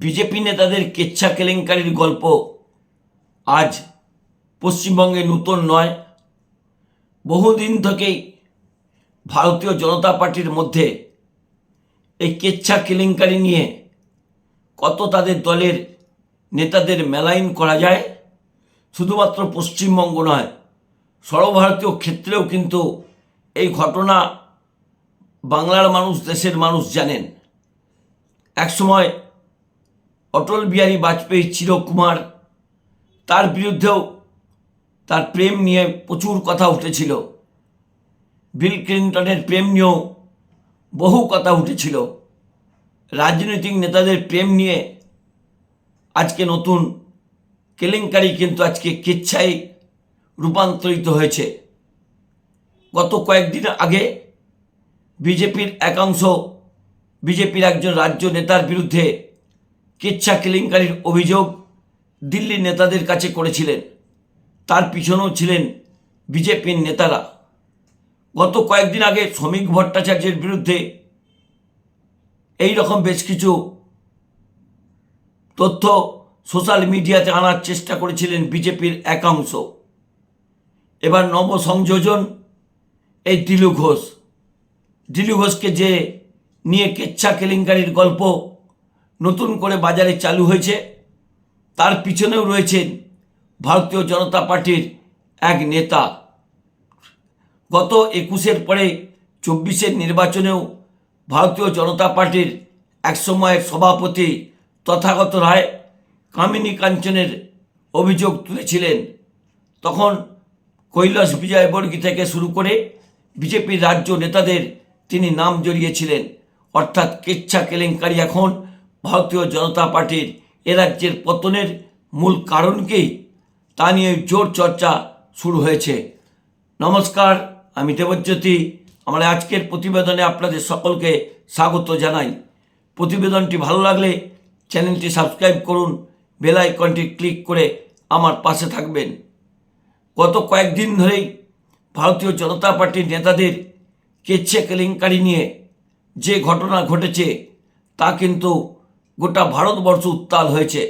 BJP নেতাদের কেচ্ছা কেলেঙ্কারির গল্প আজ পশ্চিমবঙ্গে নূতন নয়। বহুদিন থেকেই ভারতীয় জনতা পার্টির মধ্যে এই কেচ্ছা কেলেঙ্কারি নিয়ে কত তাদের দলের নেতাদের মেলাইন করা যায়, শুধুমাত্র পশ্চিমবঙ্গ নয়, সর্বভারতীয় ক্ষেত্রেও কিন্তু এই ঘটনা বাংলার মানুষ, দেশের মানুষ জানেন। একসময় অটল বিহারী বাজপেয়ী চিরকুমার তার বিরুদ্ধেও তার প্রেম নিয়ে প্রচুর কথা উঠেছিল। বিল ক্লিন্টনের প্রেম নিয়েও বহু কথা উঠেছিল। রাজনৈতিক নেতাদের প্রেম নিয়ে আজকে নতুন কেলেঙ্কারি কিন্তু আজকে কেচ্ছায় রূপান্তরিত হয়েছে। গত কয়েকদিন আগে বিজেপির একাংশ, বিজেপির একজন রাজ্য নেতার বিরুদ্ধে কেচ্ছা কেলেঙ্কারির অভিযোগ দিল্লির নেতাদের কাছে করেছিলেন। তার পিছনেও ছিলেন বিজেপির নেতারা। গত কয়েকদিন আগে শ্রমিক ভট্টাচার্যের বিরুদ্ধে এই রকম বেশ কিছু তথ্য সোশ্যাল মিডিয়াতে আনার চেষ্টা করেছিলেন বিজেপির একাংশ। এবার নব সংযোজন এই দিলু ঘোষ। দিলু ঘোষকে যে নিয়ে কেচ্ছা কেলেঙ্কারির গল্প নতুন করে বাজারে চালু হয়েছে। তার পিছনেও রয়েছেন ভারতীয় জনতা পার্টির এক নেতা। গত একুশের পরে চব্বিশের নির্বাচনেও ভারতীয় জনতা পার্টির একসময়ের সভাপতি তথাগত রায় কামিনী কাঞ্চনের অভিযোগ তুলেছিলেন। তখন কৈলাস বিজয়বর্গী থেকে শুরু করে বিজেপির রাজ্য নেতাদের তিনি নাম জড়িয়েছিলেন। অর্থাৎ কেচ্ছা কেলেঙ্কারি এখন ভারতীয় জনতা পার্টির এ রাজ্যের পতনের মূল কারণ কারণকেই তা নিয়ে জোর চর্চা শুরু হয়েছে। নমস্কার, আমি দেবজ্যোতি। আমার আজকের প্রতিবেদনে আপনাদের সকলকে স্বাগত জানাই। প্রতিবেদনটি ভালো লাগলে চ্যানেলটি সাবস্ক্রাইব করুন, বেল আইকনটি ক্লিক করে আমার পাশে থাকবেন। গত কয়েকদিন ধরেই ভারতীয় জনতা পার্টির নেতাদের কেচ্ছে কেলেঙ্কারি নিয়ে যে ঘটনা ঘটেছে তা কিন্তু গোটা ভারতবর্ষ উত্তাল হয়েছে।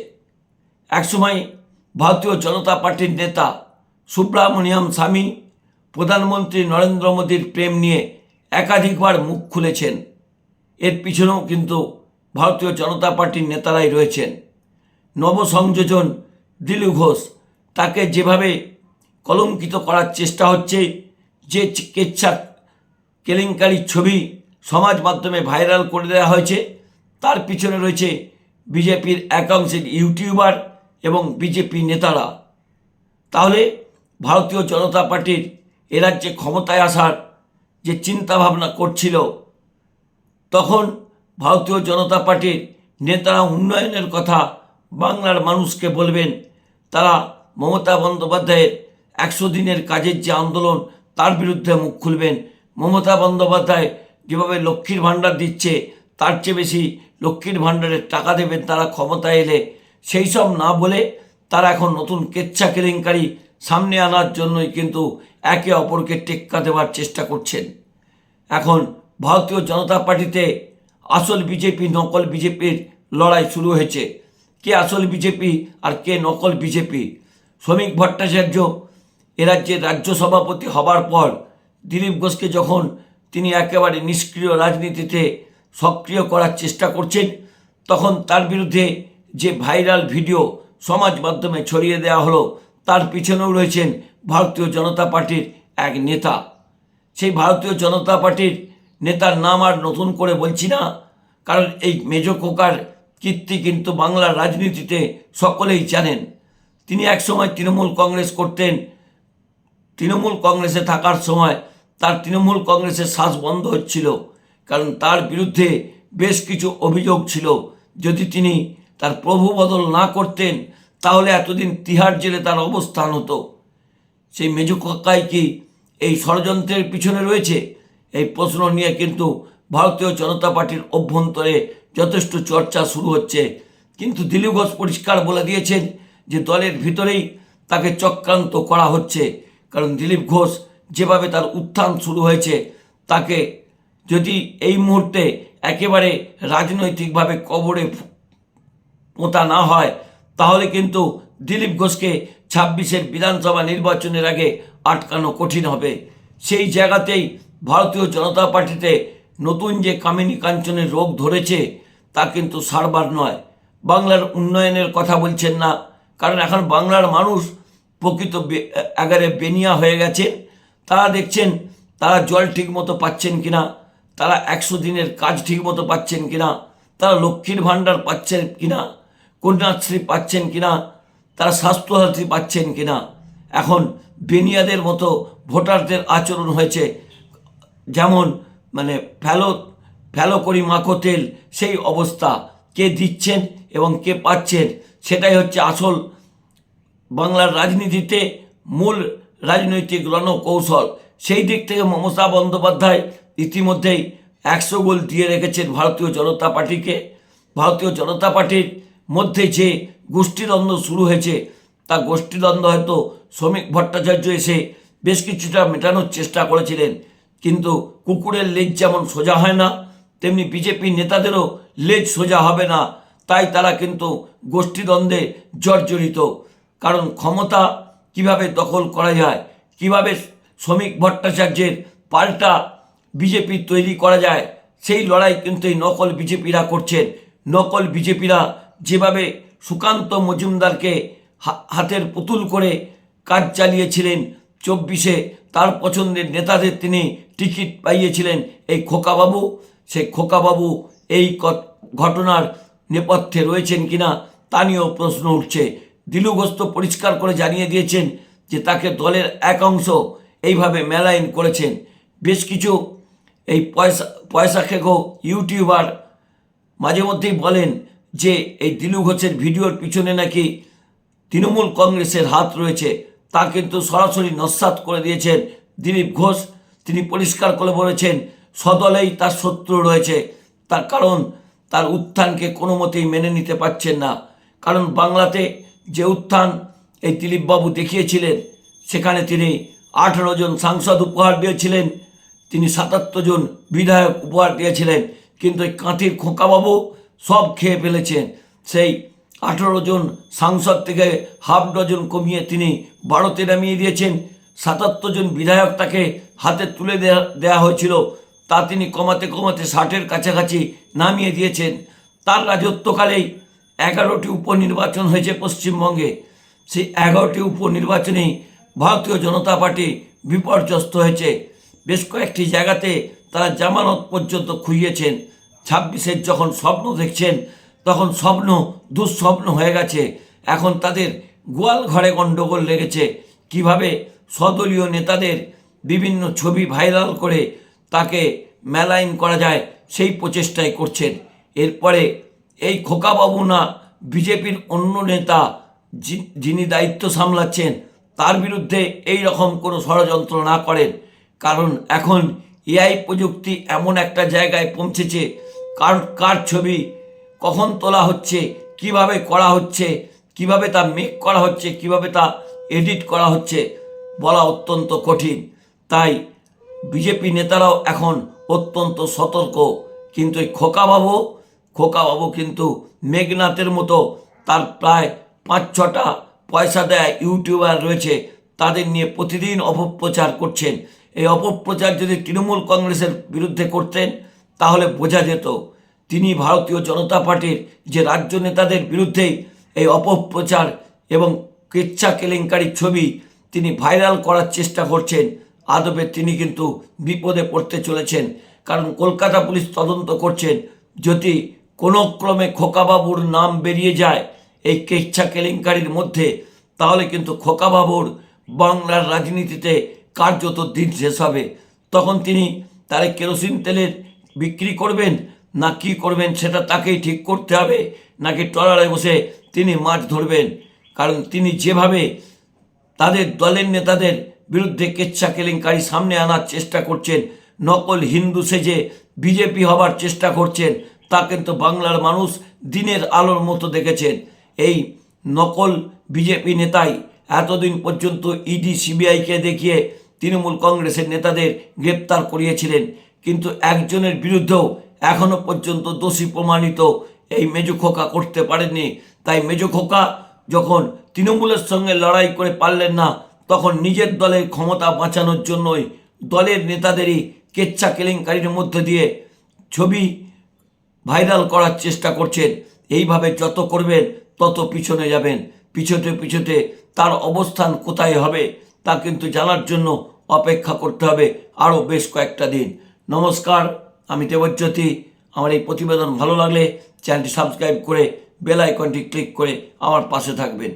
একসময় ভারতীয় জনতা পার্টির নেতা সুব্রামণিয়াম স্বামী প্রধানমন্ত্রী নরেন্দ্র মোদীর প্রেম নিয়ে একাধিকবার মুখ খুলেছেন। এর পিছনেও কিন্তু ভারতীয় জনতা পার্টির নেতারাই রয়েছেন। নবসংযোজন দিলু ঘোষ তাকে যেভাবে কলঙ্কিত করার চেষ্টা হচ্ছে, যে চিকিৎসা কেলেঙ্কারির ছবি সমাজ মাধ্যমে ভাইরাল করে দেওয়া হয়েছে তার পিছনে রয়েছে বিজেপির একাংশের ইউটিউবার এবং বিজেপি নেতারা। তাহলে ভারতীয় জনতা পার্টির এ রাজ্যে ক্ষমতায় আসার যে চিন্তাভাবনা করছিল, তখন ভারতীয় জনতা পার্টির নেতারা উন্নয়নের কথা বাংলার মানুষকে বলবেন, তারা মমতা বন্দ্যোপাধ্যায়ের একশো দিনের কাজের যে আন্দোলন তার বিরুদ্ধে মুখ খুলবেন। মমতা বন্দ্যোপাধ্যায় যেভাবে লক্ষ্মীর ভাণ্ডার দিচ্ছে, তার চেয়ে বেশি লক্ষ্মীর ভাণ্ডারের টাকা দেবেন, তারা ক্ষমতায় এলে সেই সব না বলে তারা এখন নতুন কেচ্ছা কেলেঙ্কারি সামনে আনার জন্যই কিন্তু একে অপরকে টেক্কা দেওয়ার চেষ্টা করছেন। এখন ভারতীয় জনতা পার্টিতে আসল বিজেপি, নকল বিজেপির লড়াই শুরু হয়েছে। কে আসল বিজেপি আর কে নকল বিজেপি? শ্রমিক ভট্টাচার্য এ রাজ্যের রাজ্য সভাপতি হবার পর দিলীপ ঘোষকে যখন তিনি একেবারে নিষ্ক্রিয় রাজনীতিতে সক্রিয় করার চেষ্টা করছেন। তখন তার বিরুদ্ধে যে ভাইরাল ভিডিও সমাজ মাধ্যমে ছড়িয়ে দেওয়া হলো, তার পিছনেও রয়েছেন ভারতীয় জনতা পার্টির এক নেতা। সেই ভারতীয় জনতা পার্টির নেতার নাম আর নতুন করে বলছি না, কারণ এই মেজ কোকার কীর্তি কিন্তু বাংলার রাজনীতিতে সকলেই জানেন। তিনি একসময় তৃণমূল কংগ্রেস করতেন। তৃণমূল কংগ্রেসে থাকার সময় তার তৃণমূল কংগ্রেসের শ্বাস বন্ধ হচ্ছিল। কারণ তার বিরুদ্ধে বেশ কিছু অভিযোগ ছিল। যদি তিনি তার প্রভু বদল না করতেন, তাহলে এতদিন তিহার জেলে তার অবস্থান হতো। সেই মেজু কাকাই কি এই ষড়যন্ত্রের পিছনে রয়েছে? এই প্রশ্ন নিয়ে কিন্তু ভারতীয় জনতা পার্টির অভ্যন্তরে যথেষ্ট চর্চা শুরু হচ্ছে। কিন্তু দিলীপ ঘোষ পরিষ্কার বলে দিয়েছেন যে দলের ভিতরেই তাকে চক্রান্ত করা হচ্ছে। কারণ দিলীপ ঘোষ যেভাবে তার উত্থান শুরু হয়েছে, তাকে যদি এই মুহূর্তে একেবারে রাজনৈতিকভাবে কবরে পোঁতা না হয়, তাহলে কিন্তু দিলীপ ঘোষকে ছাব্বিশের বিধানসভা নির্বাচনের আগে আটকানো কঠিন হবে। সেই জায়গাতেই ভারতীয় জনতা পার্টিতে নতুন যে কামিনী কাঞ্চনের রোগ ধরেছে, তা কিন্তু সারবার নয়। বাংলার উন্নয়নের কথা বলছেন না, কারণ এখন বাংলার মানুষ প্রকৃত একেবারে বেনিয়া হয়ে গেছে তারা দেখছেন, তারা জল ঠিক মতো পাচ্ছেন কিনা। তারা একশো দিনের কাজ ঠিক মতো পাচ্ছেন কিনা? তারা লক্ষ্মীর ভাণ্ডার পাচ্ছেন কিনা? কন্যাশ্রী পাচ্ছেন কিনা? তারা স্বাস্থ্যসাথী পাচ্ছেন কিনা? এখন বেনিয়াদের মতো ভোটারদের আচরণ হয়েছে। যেমন মানে ফেলো ফেলো করি মাখো তেল, সেই অবস্থা। কে দিচ্ছেন এবং কে পাচ্ছেন, সেটাই হচ্ছে আসল বাংলার রাজনীতিতে মূল রাজনৈতিক রণকৌশল। সেই দিক থেকে মমতা বন্দ্যোপাধ্যায় ইতিমধ্যেই একশো গোল দিয়ে রেখেছেন ভারতীয় জনতা পার্টিকে। ভারতীয় জনতা পার্টির মধ্যে যে গোষ্ঠীদ্বন্দ্ব শুরু হয়েছে, তা গোষ্ঠীদ্বন্দ্ব হয়তো শ্রমিক ভট্টাচার্য এসে বেশ কিছুটা মেটানোর চেষ্টা করেছিলেন। কিন্তু কুকুরের লেজ যেমন সোজা হয় না, তেমনি বিজেপি নেতাদেরও লেজ সোজা হবে না। তাই তারা কিন্তু গোষ্ঠীদ্বন্দ্বে জর্জরিত। কারণ ক্ষমতা কীভাবে দখল করা যায়, কীভাবে শ্রমিক ভট্টাচার্যের পাল্টা বিজেপি তৈরি করা যায়, সেই লড়াই কিন্তু এই নকল বিজেপিরা করছেন। নকল বিজেপিরা যেভাবে সুকান্ত মজুমদারকে হাতের পুতুল করে কাজ চালিয়েছিলেন চব্বিশে, তার পছন্দের নেতাদের তিনি টিকিট পাইয়েছিলেন এই খোকাবাবু। সেই খোকাবাবু এই ঘটনার নেপথ্যে রয়েছেন কিনা তা নিয়েও প্রশ্ন উঠছে। দিলু ঘোষ পরিষ্কার করে জানিয়ে দিয়েছেন যে তাকে দলের এক অংশ এইভাবে মেলাইন করেছেন। বেশ কিছু এই পয়সা পয়সা খেকো ইউটিউবার। মাঝে মধ্যেই বলেন যে, এই দিলু ঘোষের ভিডিওর পিছনে নাকি তৃণমূল কংগ্রেসের হাত রয়েছে। তা কিন্তু সরাসরি নস্বাত করে দিয়েছেন দিলীপ ঘোষ। তিনি পরিষ্কার করে বলেছেন সদলেই তার শত্রু রয়েছে। তার কারণ, তার উত্থানকে কোনো মতেই মেনে নিতে পারছেন না। কারণ বাংলাতে যে উত্থান এই দিলীপবাবু দেখিয়েছিলেন, সেখানে তিনি আঠারো জন সাংসদ উপহার দিয়েছিলেন। তিনি সাতাত্তর জন বিধায়ক উপহার দিয়েছিলেন, কিন্তু এই কাঁথির খোঁকাবাবু সব খেয়ে ফেলেছেন। সেই আঠেরো জন সাংসদ থেকে হাফ ডজন কমিয়ে তিনি বারোতে নামিয়ে দিয়েছেন। সাতাত্তর জন বিধায়ক তাকে হাতে তুলে দেয়া দেওয়া হয়েছিল। তা তিনি কমাতে কমাতে ষাটের কাছাকাছি নামিয়ে দিয়েছেন। তার রাজত্বকালেই এগারোটি উপনির্বাচন হয়েছে পশ্চিমবঙ্গে। সেই এগারোটি উপনির্বাচনেই ভারতীয় জনতা পার্টি বিপর্যস্ত হয়েছে। বেশ কয়েকটি জায়গাতে তারা জামানত পর্যন্ত খুইয়েছেন। ছাব্বিশের যখন স্বপ্ন দেখছেন, তখন স্বপ্ন দুঃস্বপ্ন হয়ে গেছে। এখন তাদের গোয়াল ঘরে গণ্ডগোল লেগেছে। কীভাবে সদলীয় নেতাদের বিভিন্ন ছবি ভাইরাল করে তাকে মেলাইন করা যায়, সেই প্রচেষ্টাই করছেন। এরপরে এই খোকাবাবু না বিজেপির অন্য নেতা যিনি দায়িত্ব সামলাচ্ছেন, তার বিরুদ্ধে এই রকম কোনো ষড়যন্ত্র না করেন। কারণ এখন এআই প্রযুক্তি এমন একটা জায়গায় পৌঁছেছে। কার কার ছবি কখন তোলা হচ্ছে, কীভাবে করা হচ্ছে, কীভাবে তা মেক করা হচ্ছে, কীভাবে তা এডিট করা হচ্ছে বলা অত্যন্ত কঠিন। তাই বিজেপি নেতারাও এখন অত্যন্ত সতর্ক। কিন্তু এই খোকাবাবু খোকাবাবু কিন্তু মেঘনাথের মতো তার প্রায় পাঁচ, ছটা পয়সা দেয় ইউটিউবার রয়েছে, তাদের নিয়ে প্রতিদিন অপপ্রচার করছেন। এই অপপ্রচার যদি তৃণমূল কংগ্রেসের বিরুদ্ধে করতেন, তাহলে বোঝা যেত তিনি ভারতীয় জনতা পার্টির যে রাজ্য নেতাদের বিরুদ্ধেই এই অপপ্রচার এবং কেচ্ছা কেলেঙ্কারির ছবি তিনি ভাইরাল করার চেষ্টা করছেন আদবে তিনি কিন্তু বিপদে পড়তে চলেছেন। কারণ কলকাতা পুলিশ তদন্ত করছেন, যদি কোনো ক্রমে খোকাবাবুর নাম বেরিয়ে যায় এই কেচ্ছা কেলেঙ্কারির মধ্যে, তাহলে কিন্তু খোকাবাবুর বাংলার রাজনীতিতে কার্যত দিন শেষ হবে। তখন তিনি তারে কেরোসিন তেলের বিক্রি করবেন না কি করবেন সেটা তাকেই ঠিক করতে হবে। নাকি ট্রলারে বসে তিনি মাছ ধরবেন। কারণ তিনি যেভাবে তাদের দলের নেতাদের বিরুদ্ধে কেচ্ছা কেলেঙ্কারি সামনে আনার চেষ্টা করছেন, নকল হিন্দু সেজে বিজেপি হবার চেষ্টা করছেন, তা কিন্তু বাংলার মানুষ দিনের আলোর মতো দেখেছেন। এই নকল বিজেপি নেতাই এতদিন পর্যন্ত ইডি, সিবিআইকে দেখিয়ে তৃণমূল কংগ্রেসের নেতাদের গ্রেপ্তার করিয়েছিলেন। কিন্তু একজনের বিরুদ্ধেও এখনও পর্যন্ত দোষী প্রমাণিত এই মেজু খোকা করতে পারেননি। তাই মেজো খোকা যখন তৃণমূলের সঙ্গে লড়াই করে পারলেন না, তখন নিজের দলের ক্ষমতা বাঁচানোর জন্যই দলের নেতাদেরই কেচ্ছা কেলেঙ্কারির মধ্যে দিয়ে ছবি ভাইরাল করার চেষ্টা করছেন। এইভাবে যত করবেন, তত পিছনে যাবেন। পিছতে পিছতে তার অবস্থান কোথায় হবে? তা কিন্তু জানার জন্য অপেক্ষা করতে হবে আরও বেশ কয়েকটা দিন। নমস্কার, আমি দেবজ্যোতি। আমার এই প্রতিবেদন ভালো লাগলে চ্যানেলটি সাবস্ক্রাইব করে বেল আইকনটি ক্লিক করে আমার পাশে থাকবেন।